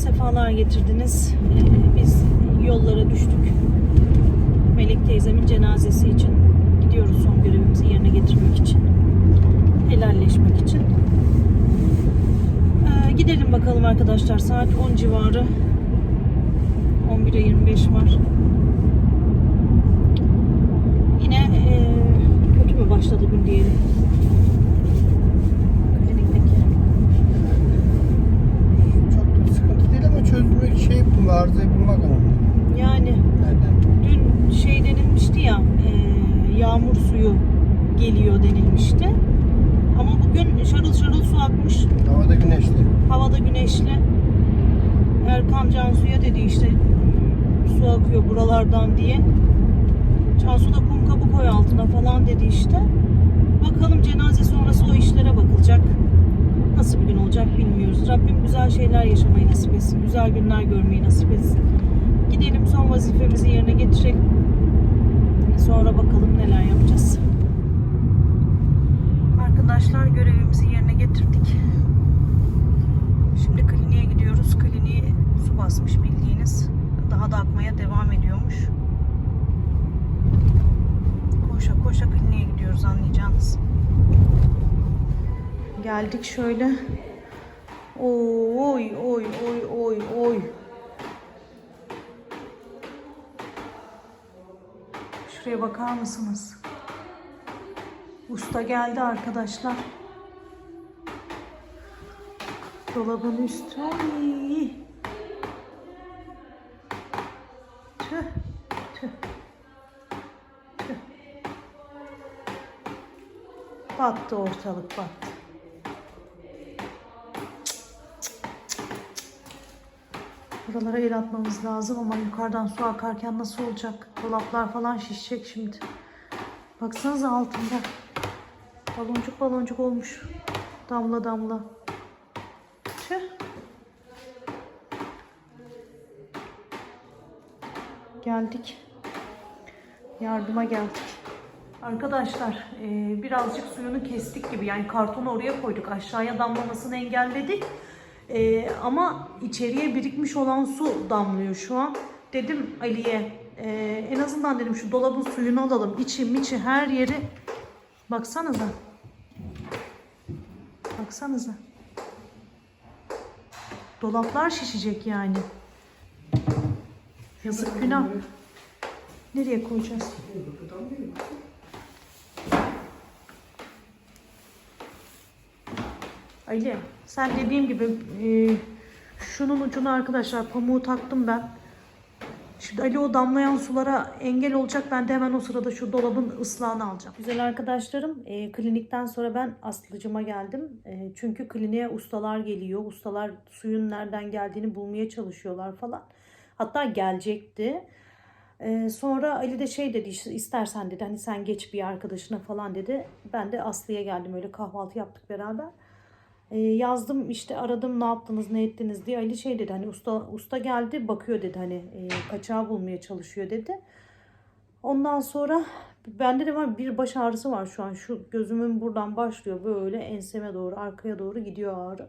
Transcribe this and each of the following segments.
sefalar getirdiniz. Ee, biz yollara düştük. Melek teyzemin cenazesi için gidiyoruz son görevimizi yerine getirmek için. Helalleşmek için. Ee, gidelim bakalım arkadaşlar. Saat 10 civarı. 11'e 25 var. Yine e, kötü mü başladı gün diyelim. Klinikteki. Çok da sıkıntı değil ama çözmek bu arızayı bulmak önemli. Yani dün şey denilmişti ya e, yağmur suyu geliyor denilmişti. Ama bugün şarıl şarıl su akmış. Havada güneşli. Havada güneşli. Erkan Cansu'ya dedi işte su akıyor buralardan diye. Cansu da kum kabı koy altına falan dedi işte. Bakalım cenaze sonrası o işlere bakılacak. Nasıl bir gün olacak bilmiyoruz. Rabbim güzel şeyler yaşamayı nasip etsin. Güzel günler görmeyi nasip etsin. Gidelim son vazifemizi yerine getirelim. Sonra bakalım neler yapacağız. Arkadaşlar görevimizi yerine getirdik. Şimdi kliniğe gidiyoruz. Kliniği su basmış bildiğiniz. Daha da akmaya devam ediyormuş. Koşa koşa kliniğe gidiyoruz anlayacağınız. Geldik şöyle. Oy oy oy oy oy. Şuraya bakar mısınız? Usta geldi arkadaşlar. Dolabın üstü. Ay. Tüh. Tüh. Tüh. Battı ortalık battı. Buralara el atmamız lazım ama yukarıdan su akarken nasıl olacak? Dolaplar falan şişecek şimdi. Baksanıza altında. Baloncuk baloncuk olmuş. Damla damla. Tüh. Geldik. Yardıma geldik. Arkadaşlar e, birazcık suyunu kestik gibi yani kartonu oraya koyduk aşağıya damlamasını engelledik E, ama içeriye birikmiş olan su damlıyor şu an. Dedim Ali'ye e, en azından dedim şu dolabın suyunu alalım. İçi miçi her yeri. Baksanıza. Baksanıza. Dolaplar şişecek yani. Yazık günah. Nereye koyacağız? Ali sen dediğim gibi e, şunun ucuna arkadaşlar pamuğu taktım ben. Şimdi Ali o damlayan sulara engel olacak. Ben de hemen o sırada şu dolabın ıslahını alacağım. Güzel arkadaşlarım e, klinikten sonra ben Aslıcıma geldim. E, çünkü kliniğe ustalar geliyor. Ustalar suyun nereden geldiğini bulmaya çalışıyorlar falan. Hatta gelecekti. Ee, sonra Ali de şey dedi istersen dedi hani sen geç bir arkadaşına falan dedi. Ben de Aslı'ya geldim öyle kahvaltı yaptık beraber. Ee, yazdım işte aradım ne yaptınız ne ettiniz diye Ali şey dedi hani usta usta geldi bakıyor dedi hani e, kaçağı bulmaya çalışıyor dedi. Ondan sonra bende de var bir baş ağrısı var şu an şu gözümün buradan başlıyor böyle enseme doğru arkaya doğru gidiyor ağrı.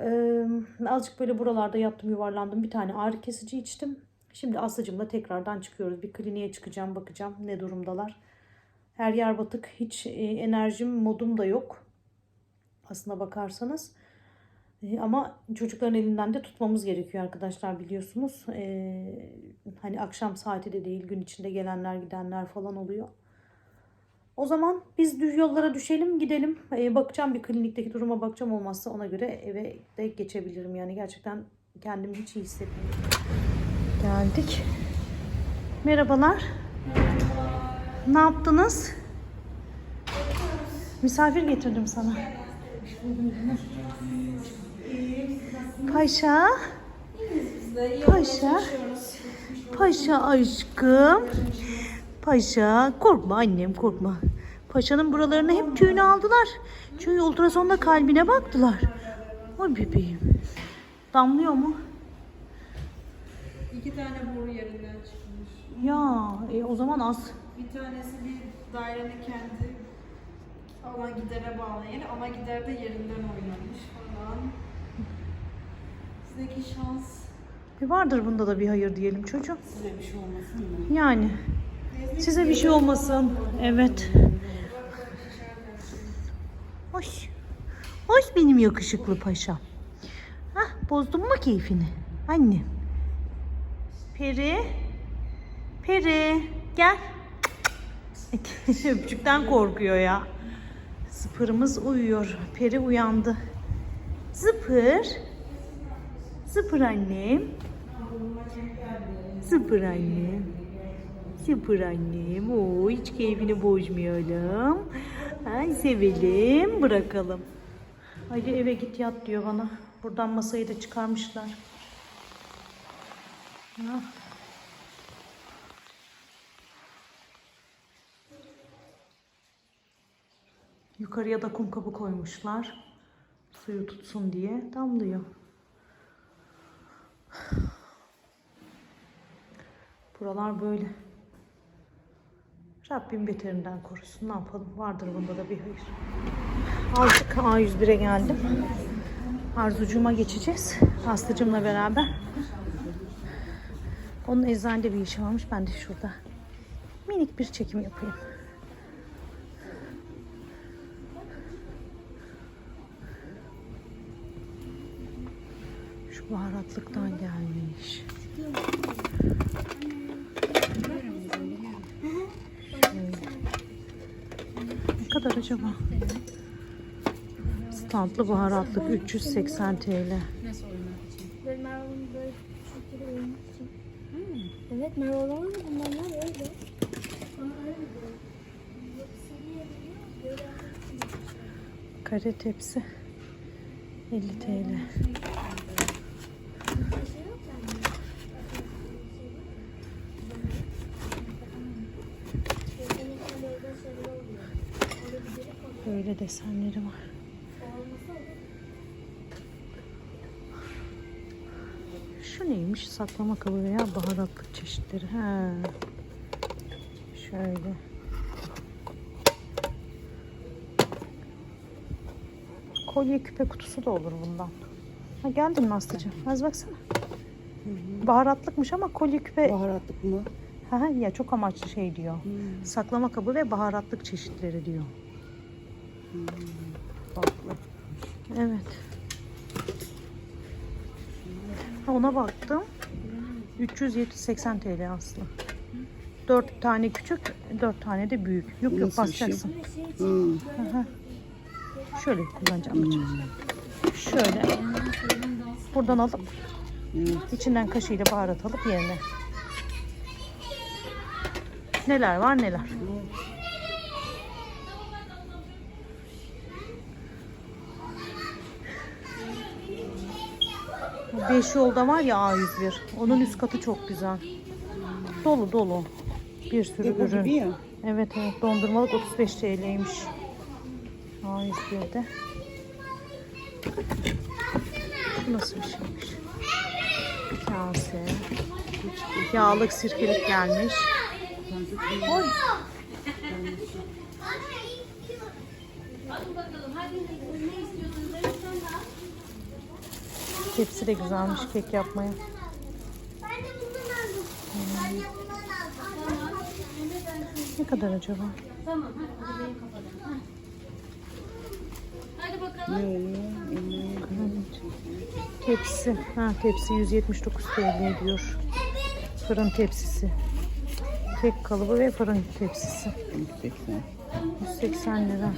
Ee, azıcık böyle buralarda yattım yuvarlandım bir tane ağrı kesici içtim. Şimdi Aslı'cımla tekrardan çıkıyoruz. Bir kliniğe çıkacağım bakacağım ne durumdalar. Her yer batık. Hiç e, enerjim modum da yok. Aslına bakarsanız. E, ama çocukların elinden de tutmamız gerekiyor arkadaşlar biliyorsunuz. E, hani akşam saati de değil gün içinde gelenler gidenler falan oluyor. O zaman biz düz yollara düşelim gidelim. E, bakacağım bir klinikteki duruma bakacağım olmazsa ona göre eve de geçebilirim. Yani gerçekten kendimi hiç iyi hissetmiyorum. Geldik. Merhabalar. Ne yaptınız? Misafir getirdim sana. Paşa. Paşa. Paşa aşkım. Paşa. Korkma annem korkma. Paşanın buralarını hep tüyünü aldılar. Çünkü ultrasonda kalbine baktılar. Ay bebeğim. Damlıyor mu? İki tane boru yerinden çıkmış. Ya e, o zaman az. Bir tanesi bir dairenin kendi alan gidere bağlı yeri ama gider de yerinden oynamış falan. Sizdeki şans Bir vardır bunda da bir hayır diyelim çocuğum. size bir şey olmasın mı? Yani. Size bir şey olmasın. Evet. Hoş. Hoş benim yakışıklı paşam. Hah bozdun mu keyfini? Anne. Peri. Peri. Gel. Öpücükten korkuyor ya. Zıpırımız uyuyor. Peri uyandı. Zıpır. Zıpır annem. Zıpır annem. Sıfır annem. Oo, hiç keyfini bozmayalım. Ay sevelim. Bırakalım. Ali eve git yat diyor bana. Buradan masayı da çıkarmışlar. Ha. Yukarıya da kum kabı koymuşlar. Suyu tutsun diye damlıyor. Buralar böyle. Rabbim beterinden korusun. Ne yapalım? Vardır bunda da bir hayır. Azıcık A101'e geldim. Arzucuğuma geçeceğiz. Aslıcığımla beraber. Onun eczanede bir işi varmış. Ben de şurada minik bir çekim yapayım. Şu baharatlıktan gelmiş. Ne kadar acaba? Standlı baharatlık 380 TL. Evet mı? Bunlar öyle. Kare tepsi 50 TL. Bir şey yok yani. Yetenekli böyle şeyler oluyor. Orada bir delik oluyor. Böyle desenleri var. Şu neymiş? Saklama kabı veya baharatlık çeşitleri. He. Şöyle. Kolye küpe kutusu da olur bundan. Ha geldin mi Aslıcığım? Az baksana. Baharatlıkmış ama kolye küpe Baharatlık mı? Ha ya çok amaçlı şey diyor. Saklama kabı ve baharatlık çeşitleri diyor. Farklı. Evet. Ona baktım. 380 TL aslında. 4 tane küçük, 4 tane de büyük. Yok yok Nasıl bir şey? basacaksın. Aha. Şöyle kullanacağım bacım. Şöyle. Buradan alıp içinden kaşığıyla baharat alıp yerine. Neler var neler. Beş yolda var ya A101. Onun üst katı çok güzel. Dolu dolu. Bir sürü Depo ürün. gibi ya. Evet evet dondurmalık 35 TL'ymiş. A101'de. Şu nasıl bir şeymiş? Kase. Yağlık sirkelik gelmiş. Oy. Tepsi de güzelmiş kek yapmaya. Ben de de bundan aldım. Ne kadar acaba? Tepsi. Ha tepsi 179 TL diyor. Fırın tepsisi. Kek kalıbı ve fırın tepsisi. 180. 180 lira.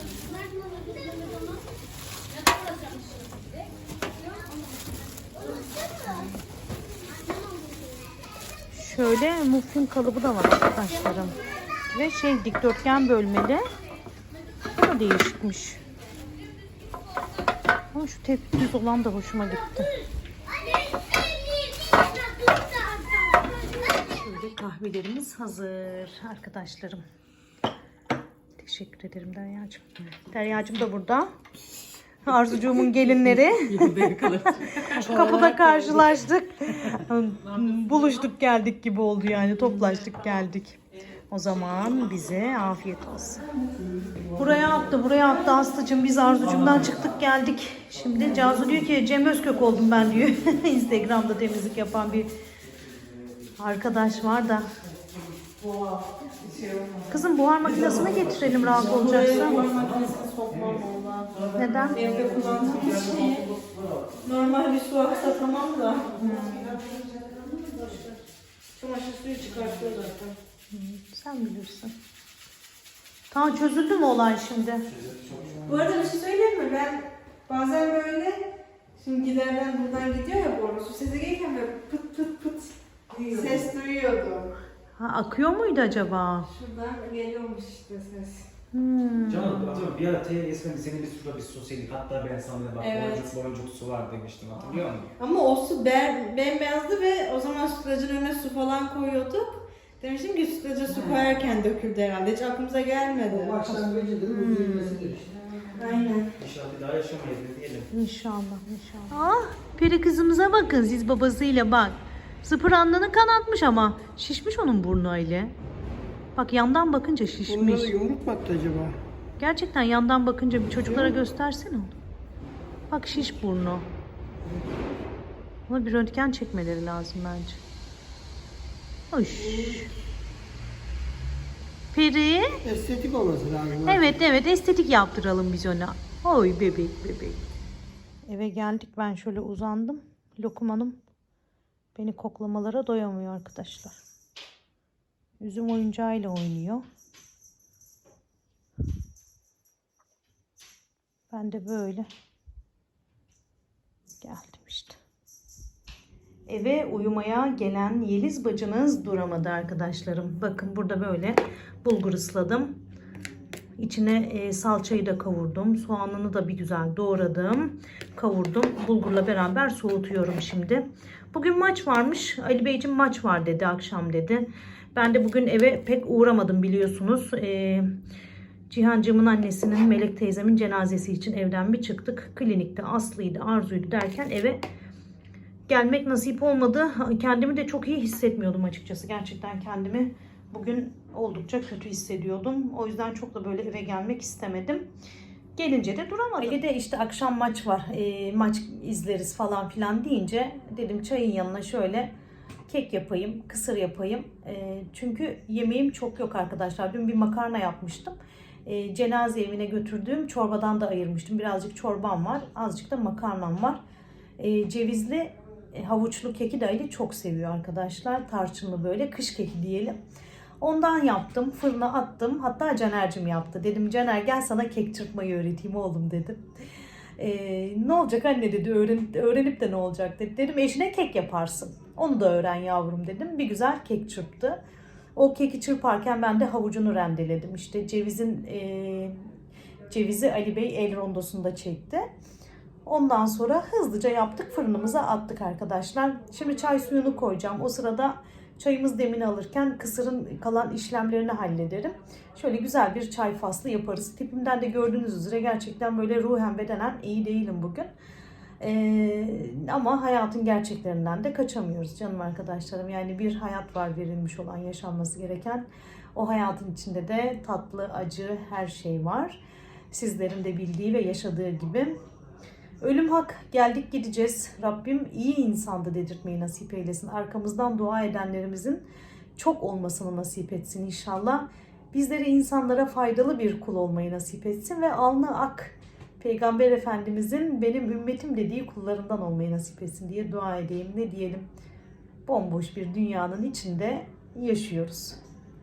Şöyle muffin kalıbı da var arkadaşlarım. Ve şey dikdörtgen bölmeli. Bu da değişikmiş. Ama şu tep düz olan da hoşuma gitti. Şöyle kahvelerimiz hazır arkadaşlarım. Teşekkür ederim Derya'cığım. Derya'cığım da burada. Arzucuğumun gelinleri. Kapıda karşılaştık. Buluştuk geldik gibi oldu yani. Toplaştık geldik. O zaman bize afiyet olsun. Buraya attı, buraya attı Aslı'cığım. Biz Arzucum'dan çıktık geldik. Şimdi Cansu diyor ki Cem Özkök oldum ben diyor. Instagram'da temizlik yapan bir arkadaş var da. Kızım buhar makinesine getirelim rahat olacaksa. Buhar valla. Neden? Evde kullandığımız şey. Normal bir su aksa tamam da. Çamaşır suyu çıkartıyor zaten. Sen bilirsin. Tamam çözüldü mü olay şimdi? Bu arada bir şey söyleyeyim mi? Ben bazen böyle şimdi giderden buradan gidiyor ya boru su sesi gelirken böyle pıt pıt pıt ses duyuyordum. Ha, akıyor muydu acaba? Şuradan geliyormuş işte ses. Hmm. Canım hatırlıyorum bir ara TLS'den senin bir suda bir su yedik. Hatta ben sana bak Evet. boncuk boncuk su var demiştim hatırlıyor musun? Ama o su ben, bembeyazdı ve o zaman sütlacın önüne su falan koyuyorduk. Demiştim ki sütlaca su koyarken döküldü herhalde. Hiç aklımıza gelmedi. Başlangıcı değil mi? Zirvesidir işte. Aynen. İnşallah bir daha yaşamayız ne diyelim. İnşallah inşallah. Ah peri kızımıza bakın siz babasıyla bak. Sıfır alnını kanatmış ama şişmiş onun burnu öyle. Bak yandan bakınca şişmiş. Bunları yumruk mu attı acaba? Gerçekten yandan bakınca bir çocuklara göstersene onu. Bak şiş burnu. Ona bir röntgen çekmeleri lazım bence. Hoş. Peri. Estetik olması lazım. Evet evet estetik yaptıralım biz ona. Oy bebek bebek. Eve geldik ben şöyle uzandım. Lokum Hanım beni koklamalara doyamıyor arkadaşlar. Üzüm oyuncağıyla oynuyor. Ben de böyle geldim işte. Eve uyumaya gelen Yeliz bacınız duramadı arkadaşlarım. Bakın burada böyle bulgur ısladım. İçine e, salçayı da kavurdum. Soğanını da bir güzel doğradım. Kavurdum. Bulgurla beraber soğutuyorum şimdi. Bugün maç varmış. Ali Beyciğim maç var dedi akşam dedi. Ben de bugün eve pek uğramadım biliyorsunuz. E, Cihancığımın annesinin Melek teyzemin cenazesi için evden bir çıktık. Klinikte Aslı'ydı, Arzu'ydu derken eve gelmek nasip olmadı. Kendimi de çok iyi hissetmiyordum açıkçası. Gerçekten kendimi bugün oldukça kötü hissediyordum. O yüzden çok da böyle eve gelmek istemedim. Gelince de duramadım. Bir de işte akşam maç var. E, maç izleriz falan filan deyince dedim çayın yanına şöyle kek yapayım, kısır yapayım. E, çünkü yemeğim çok yok arkadaşlar. Dün bir makarna yapmıştım. E, cenaze evine götürdüğüm çorbadan da ayırmıştım. Birazcık çorbam var. Azıcık da makarnam var. E, cevizli e, havuçlu keki de çok seviyor arkadaşlar. Tarçınlı böyle kış keki diyelim. Ondan yaptım. Fırına attım. Hatta Caner'cim yaptı. Dedim Caner gel sana kek çırpmayı öğreteyim oğlum dedim. Ee, ne olacak anne dedi. Öğren, öğrenip de ne olacak dedi. Dedim eşine kek yaparsın. Onu da öğren yavrum dedim. Bir güzel kek çırptı. O keki çırparken ben de havucunu rendeledim. İşte cevizin e, cevizi Ali Bey el rondosunda çekti. Ondan sonra hızlıca yaptık fırınımıza attık arkadaşlar. Şimdi çay suyunu koyacağım. O sırada çayımız demini alırken kısırın kalan işlemlerini hallederim. Şöyle güzel bir çay faslı yaparız. Tipimden de gördüğünüz üzere gerçekten böyle ruhen bedenen iyi değilim bugün. Ee, ama hayatın gerçeklerinden de kaçamıyoruz canım arkadaşlarım. Yani bir hayat var verilmiş olan yaşanması gereken. O hayatın içinde de tatlı, acı her şey var. Sizlerin de bildiği ve yaşadığı gibi. Ölüm hak, geldik gideceğiz. Rabbim iyi insandı dedirtmeyi nasip eylesin. Arkamızdan dua edenlerimizin çok olmasını nasip etsin inşallah. Bizlere insanlara faydalı bir kul olmayı nasip etsin ve alnı ak Peygamber Efendimizin benim ümmetim dediği kullarından olmayı nasip etsin diye dua edeyim. Ne diyelim? Bomboş bir dünyanın içinde yaşıyoruz.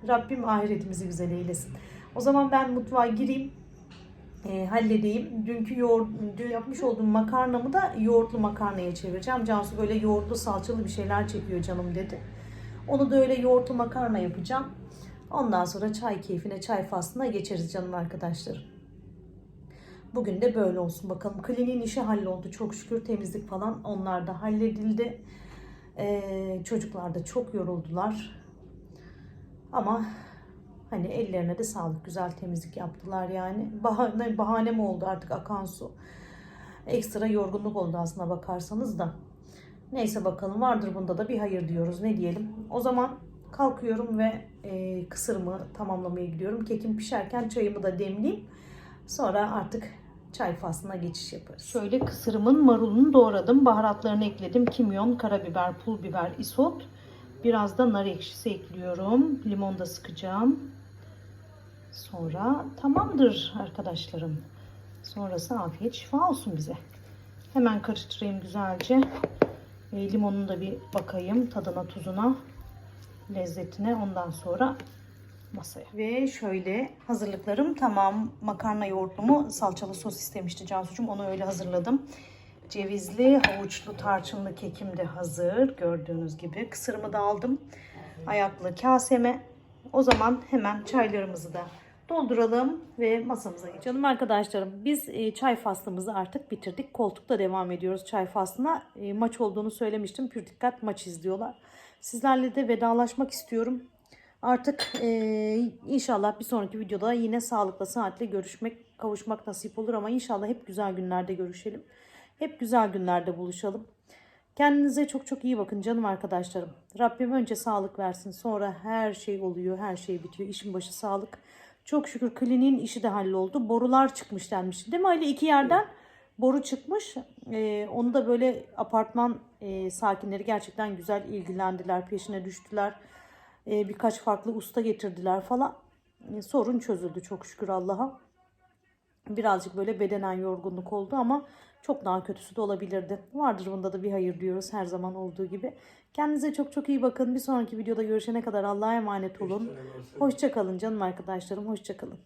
Rabbim ahiretimizi güzel eylesin. O zaman ben mutfağa gireyim e, halledeyim. Dünkü yoğurt, dün yapmış olduğum makarnamı da yoğurtlu makarnaya çevireceğim. Cansu böyle yoğurtlu salçalı bir şeyler çekiyor canım dedi. Onu da öyle yoğurtlu makarna yapacağım. Ondan sonra çay keyfine, çay faslına geçeriz canım arkadaşlarım. Bugün de böyle olsun bakalım. Kliniğin işi halloldu çok şükür. Temizlik falan onlar da halledildi. Ee, çocuklar da çok yoruldular. Ama Hani ellerine de sağlık. Güzel temizlik yaptılar yani. Bahane, bahane mi oldu artık akan su. Ekstra yorgunluk oldu aslına bakarsanız da. Neyse bakalım vardır bunda da bir hayır diyoruz. Ne diyelim. O zaman kalkıyorum ve e, kısırımı tamamlamaya gidiyorum. Kekim pişerken çayımı da demleyeyim. Sonra artık çay faslına geçiş yaparız. Şöyle kısırımın marulunu doğradım. Baharatlarını ekledim. Kimyon, karabiber, pul biber, isot. Biraz da nar ekşisi ekliyorum. Limon da sıkacağım. Sonra tamamdır arkadaşlarım. Sonrası afiyet şifa olsun bize. Hemen karıştırayım güzelce. E, limonunu da bir bakayım tadına tuzuna lezzetine ondan sonra masaya. Ve şöyle hazırlıklarım tamam. Makarna yoğurtlumu salçalı sos istemişti Cansucuğum. Onu öyle hazırladım. Cevizli, havuçlu, tarçınlı kekim de hazır. Gördüğünüz gibi. Kısırımı da aldım. Ayaklı kaseme. O zaman hemen çaylarımızı da dolduralım ve masamıza geçelim. Canım arkadaşlarım biz e, çay faslımızı artık bitirdik. Koltukta devam ediyoruz çay faslına. E, maç olduğunu söylemiştim. Pür dikkat maç izliyorlar. Sizlerle de vedalaşmak istiyorum. Artık e, inşallah bir sonraki videoda yine sağlıkla saatle görüşmek, kavuşmak nasip olur ama inşallah hep güzel günlerde görüşelim. Hep güzel günlerde buluşalım. Kendinize çok çok iyi bakın canım arkadaşlarım. Rabbim önce sağlık versin. Sonra her şey oluyor, her şey bitiyor. İşin başı sağlık. Çok şükür kliniğin işi de halloldu. Borular çıkmış denmiş. Değil mi Ali? İki yerden boru çıkmış. Ee, onu da böyle apartman e, sakinleri gerçekten güzel ilgilendiler. Peşine düştüler. Ee, birkaç farklı usta getirdiler falan. Ee, sorun çözüldü çok şükür Allah'a. Birazcık böyle bedenen yorgunluk oldu ama çok daha kötüsü de olabilirdi. Vardır bunda da bir hayır diyoruz her zaman olduğu gibi. Kendinize çok çok iyi bakın. Bir sonraki videoda görüşene kadar Allah'a emanet olun. Hoşçakalın canım arkadaşlarım. Hoşçakalın.